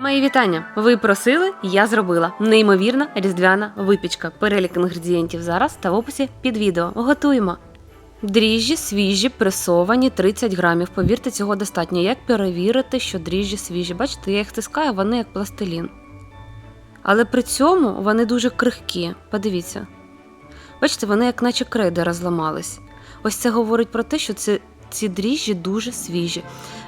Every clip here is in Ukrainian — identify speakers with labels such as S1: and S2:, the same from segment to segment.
S1: Мої вітання! Ви просили, я зробила. Неймовірна різдвяна випічка. Перелік інгредієнтів зараз та в описі під відео. Готуємо. Дріжджі свіжі, пресовані 30 грамів. Повірте, цього достатньо. Як перевірити, що дріжджі свіжі? Бачите, я їх стискаю, вони як пластилін. Але при цьому вони дуже крихкі. Подивіться. Бачите, вони як наче креди розламались. Ось це говорить про те, що це, ці дріжджі дуже свіжі.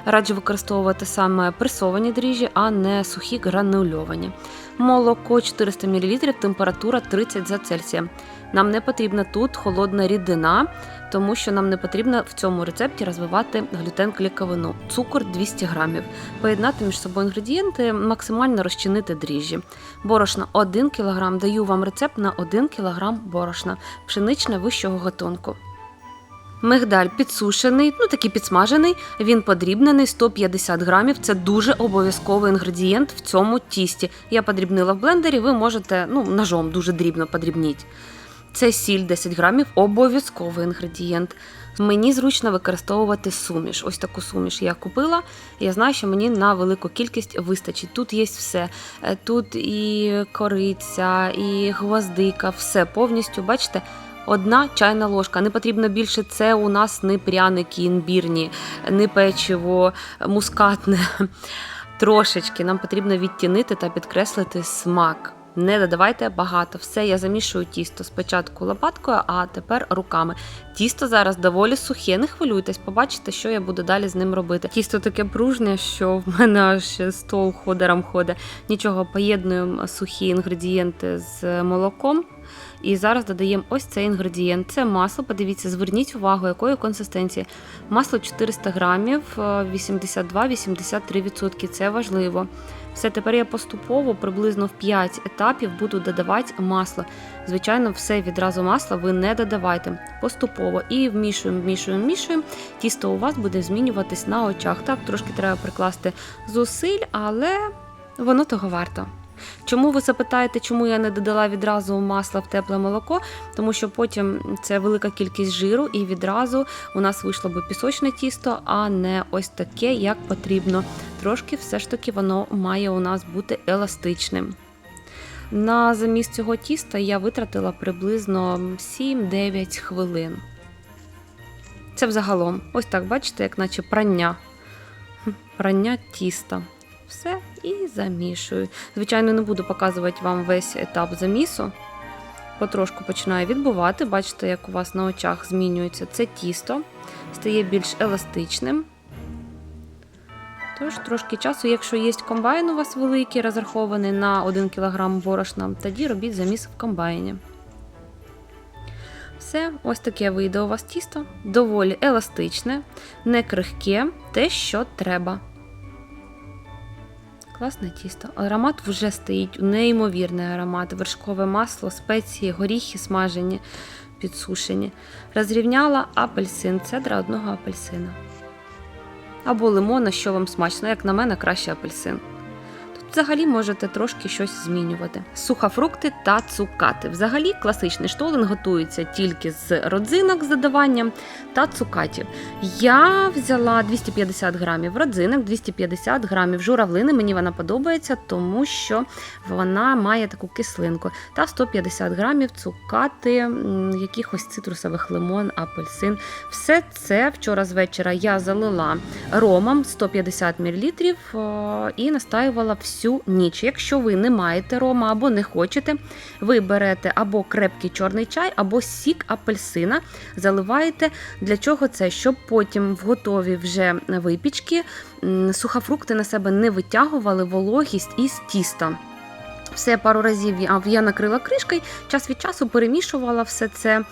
S1: Раджу використовувати саме пресовані дріжджі, а не сухі гранульовані. Молоко 400 мл, температура 30 за Цельсієм. Нам не потрібна тут холодна рідина, тому що нам не потрібно в цьому рецепті розвивати глютен кліковину. Цукор 200 грамів. Поєднати між собою інгредієнти, максимально розчинити дріжджі. Борошна 1 кг. Даю вам рецепт на 1 кг борошна, пшеничне вищого гатунку. Мигдаль підсушений, ну такий підсмажений, він подрібнений 150 грамів. Це дуже обов'язковий інгредієнт в цьому тісті. Я подрібнила в блендері, ви можете ну, ножом дуже дрібно подрібніть. Це сіль 10 грамів, обов'язковий інгредієнт. Мені зручно використовувати суміш. Ось таку суміш я купила. Я знаю, що мені на велику кількість вистачить. Тут є все. Е, Тут і кориця, і гвоздика, все повністю. Бачите, Одна чайна ложка. Не потрібно більше. Це у нас не пряники імбірні, не печиво, мускатне. Трошечки нам потрібно відтінити та підкреслити смак. Не додавайте багато. Все, я замішую тісто спочатку лопаткою, а тепер руками. Тісто зараз доволі сухе, не хвилюйтесь, побачите, що я буду далі з ним робити. Тісто таке пружне, що в мене аж стол ходером ходить. Нічого, поєднуємо сухі інгредієнти з молоком. І зараз додаємо ось цей інгредієнт. Це масло. Подивіться, зверніть увагу, якої консистенції. Масло 400 грамів, е, 82-83%. Це важливо. Все, тепер я поступово, приблизно в 5 етапів, буду додавати масло. Звичайно, все відразу масло ви не додавайте. Поступово. І вмішуємо, вмішуємо, вмішуємо. Тісто у вас буде змінюватись на очах. Так, трошки треба прикласти зусиль, але воно того варто. Чому ви запитаєте, чому я не додала відразу масла в тепле молоко? Тому що потім це велика кількість жиру, і відразу у нас вийшло би пісочне тісто, а не ось таке, як потрібно. Трошки все ж таки воно має у нас бути еластичним. На замість цього тіста я витратила приблизно 7-9 хвилин. Це взагалом. Ось так, бачите, як наче прання. Прання тіста. Все і замішую. Звичайно, не буду показувати вам весь етап замісу. Потрошку починаю відбувати. Бачите, як у вас на очах змінюється це тісто, стає більш еластичним. Тож, трошки часу, якщо є комбайн у вас великий, розрахований на 1 кг борошна, тоді робіть заміс в комбайні. Все, ось таке вийде у вас тісто. Доволі еластичне, не крихке, те, що треба. Класне тісто. Аромат вже стоїть, неймовірний аромат. Вершкове масло, спеції, горіхи смажені, підсушені. Розрівняла апельсин, цедра одного апельсина. Або лимона, що вам смачно, як на мене, краще апельсин. Взагалі можете трошки щось змінювати. Сухофрукти та цукати. Взагалі класичний штолен готується тільки з родзинок з додаванням та цукатів. Я взяла 250 грамів родзинок, 250 грамів журавлини. Мені вона подобається, тому що вона має таку кислинку. Та 150 грамів цукати, якихось цитрусових лимон, апельсин. Все це вчора з вечора я залила ромом 150 мл і настаювала всю ніч. Якщо ви не маєте рома або не хочете, ви берете або крепкий чорний чай, або сік апельсина, заливаєте. Для чого це? Щоб потім в готові вже випічки сухофрукти на себе не витягували вологість із тіста. Все пару разів я накрила кришкою, час від часу перемішувала все це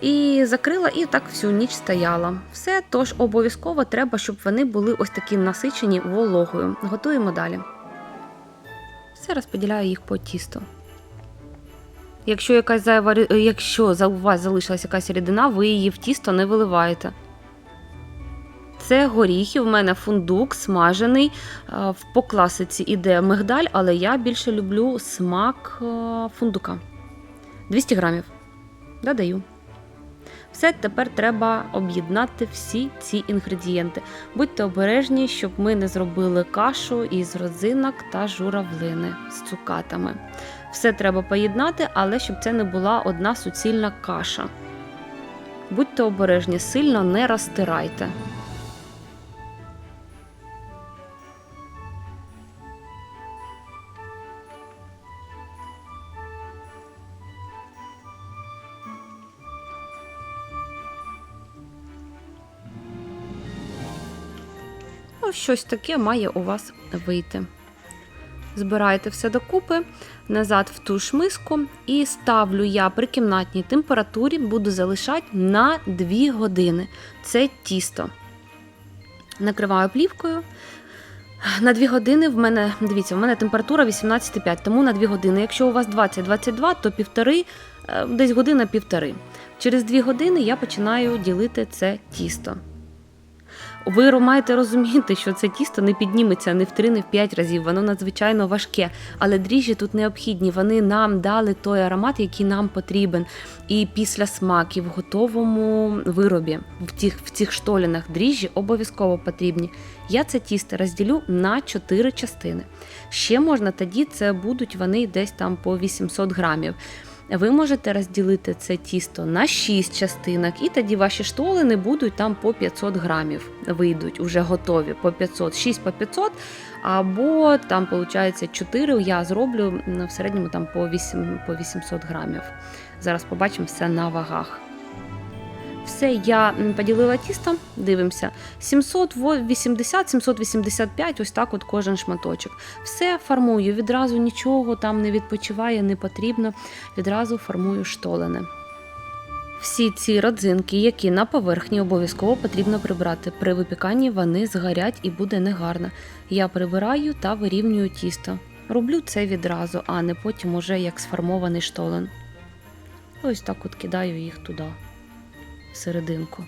S1: і закрила, і так всю ніч стояла. Все, тож обов'язково треба, щоб вони були ось такі насичені вологою. Готуємо далі. Розподіляю їх по тісту. Якщо якась зайва, е, якщо у вас залишилась якась рідина, ви її в тісто не виливаєте. Це горіхи, в мене фундук смажений. Е, По класиці іде мигдаль, але я більше люблю смак е, фундука. 200 грамів. Додаю. Все тепер треба об'єднати всі ці інгредієнти. Будьте обережні, щоб ми не зробили кашу із родзинок та журавлини з цукатами. Все треба поєднати, але щоб це не була одна суцільна каша. Будьте обережні, сильно не розтирайте. Щось таке має у вас вийти. Збирайте все докупи, назад в ту ж миску і ставлю я при кімнатній температурі, буду залишати на 2 години. Це тісто. Накриваю плівкою. На 2 години в мене, дивіться, в мене температура 18,5, тому на 2 години. Якщо у вас 20-22, то півтори, е, десь година півтори. Через 2 години я починаю ділити це тісто. Ви маєте розуміти, що це тісто не підніметься не в 3, не в 5 разів, воно надзвичайно важке. Але дріжджі тут необхідні. Вони нам дали той аромат, який нам потрібен. І після смаки в готовому виробі, в цих, в цих штолінах дріжджі обов'язково потрібні. Я це тісто розділю на 4 частини. Ще можна тоді, це будуть вони десь там по 800 грамів. Ви можете розділити це тісто на 6 частинок, і тоді ваші штолини будуть там по 500 грамів. Вийдуть уже готові по 500, 6 по 500, або там, виходить, 4 я зроблю в середньому там по 8 по 800 грамів. Зараз побачимо все на вагах. Все, я поділила тісто, дивимося. 780-785, ось так от кожен шматочок. Все формую, відразу нічого там не відпочиває, не потрібно. Відразу формую штолени. Всі ці родзинки, які на поверхні, обов'язково потрібно прибрати. При випіканні вони згорять і буде негарно. Я прибираю та вирівнюю тісто. Роблю це відразу, а не потім уже як сформований штолен. Ось так от кидаю їх туди, серединку.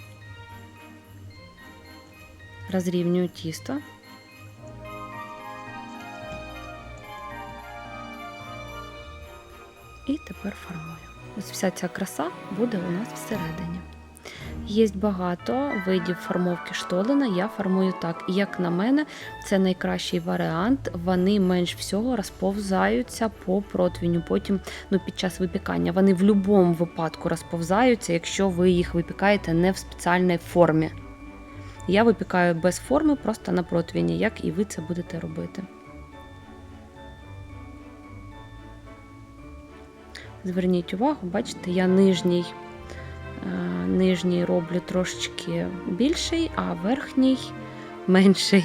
S1: Розрівнюю тісто. І тепер формую. Ось вся ця краса буде у нас всередині. Є багато видів формовки штолена, я формую так. Як на мене, це найкращий варіант. Вони менш всього розповзаються по противню. Потім ну, під час випікання. Вони в будь-якому випадку розповзаються, якщо ви їх випікаєте не в спеціальній формі. Я випікаю без форми, просто на противні, як і ви це будете робити. Зверніть увагу, бачите, я нижній, нижній роблю трошечки більший, а верхній менший,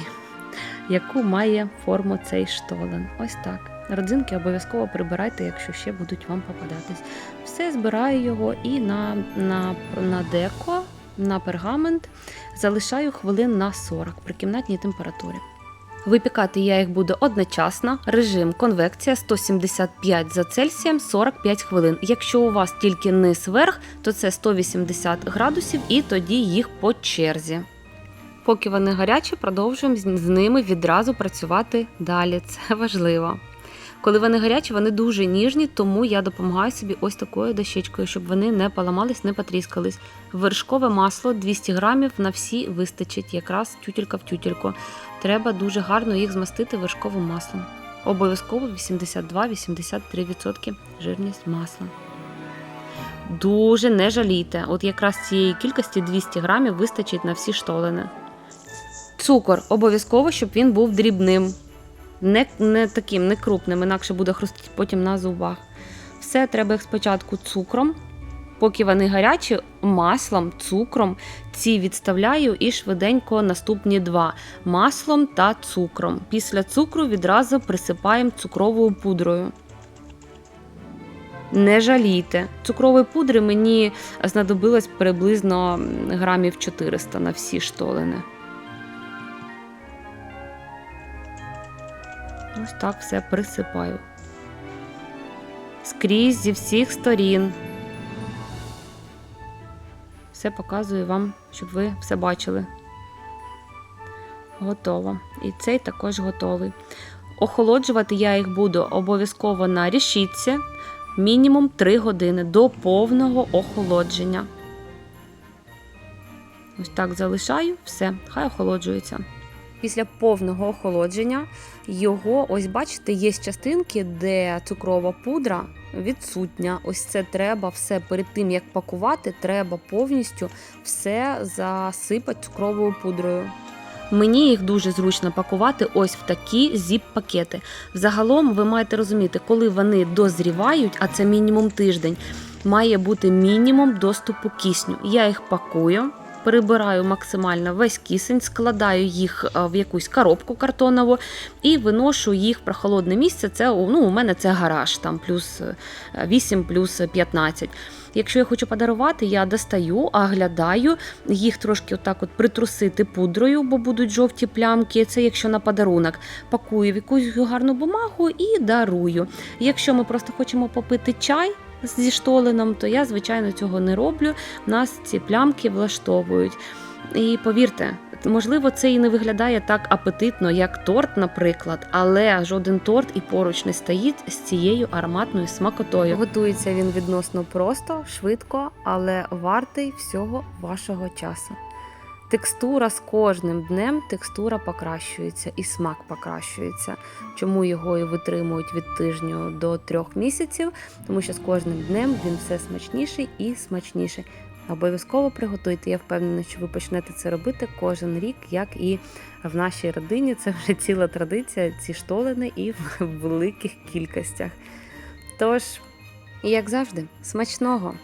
S1: яку має форму цей штолен. Ось так. Родзинки обов'язково прибирайте, якщо ще будуть вам попадатись. Все збираю його і на, на, на деко, на пергамент залишаю хвилин на 40 при кімнатній температурі. Випікати я їх буду одночасно. Режим конвекція 175 за Цельсієм 45 хвилин. Якщо у вас тільки низ верх, то це 180 градусів і тоді їх по черзі. Поки вони гарячі, продовжуємо з ними відразу працювати далі. Це важливо. Коли вони гарячі, вони дуже ніжні, тому я допомагаю собі ось такою дощечкою, щоб вони не поламались, не потріскались. Вершкове масло 200 грамів на всі вистачить, якраз тютелька в тютельку. Треба дуже гарно їх змастити вершковим маслом. Обов'язково 82-83% жирність масла. Дуже не жалійте. От якраз цієї кількості 200 грамів вистачить на всі штолени. Цукор обов'язково, щоб він був дрібним. Не, не таким, не крупним, інакше буде хрустіти потім на зубах. Все треба їх спочатку цукром. Поки вони гарячі, маслом, цукром ці відставляю і швиденько наступні два маслом та цукром. Після цукру відразу присипаємо цукровою пудрою. Не жалійте. Цукрової пудри мені знадобилось приблизно грамів 400 на всі штолени. Ось так все присипаю. Скрізь зі всіх сторін. Все показую вам, щоб ви все бачили. Готово. І цей також готовий. Охолоджувати я їх буду обов'язково на рішітці мінімум 3 години до повного охолодження. Ось так залишаю, все, хай охолоджується. Після повного охолодження його, ось бачите, є частинки, де цукрова пудра відсутня. Ось це треба все перед тим, як пакувати, треба повністю все засипати цукровою пудрою. Мені їх дуже зручно пакувати ось в такі зіп-пакети. Взагалом ви маєте розуміти, коли вони дозрівають, а це мінімум тиждень, має бути мінімум доступу кисню. Я їх пакую. Перебираю максимально весь кисень, складаю їх е, в якусь коробку картонову і виношу їх в прохолодне місце. Це ну, у мене це гараж, там плюс е, 8, плюс 15. Якщо я хочу подарувати, я достаю, оглядаю, їх трошки отак от притрусити пудрою, бо будуть жовті плямки. Це якщо на подарунок. Пакую в якусь гарну бумагу і дарую. Якщо ми просто хочемо попити чай. Зі штоленом, то я, звичайно, цього не роблю. Нас ці плямки влаштовують. І повірте, можливо, це і не виглядає так апетитно, як торт, наприклад, але жоден торт і поруч не стоїть з цією ароматною смакотою. Готується він відносно просто, швидко, але вартий всього вашого часу. Текстура з кожним днем текстура покращується і смак покращується. Чому його і витримують від тижню до трьох місяців? Тому що з кожним днем він все смачніший і смачніший. Обов'язково приготуйте. Я впевнена, що ви почнете це робити кожен рік, як і в нашій родині. Це вже ціла традиція, ці штолени і в великих кількостях. Тож, як завжди, смачного!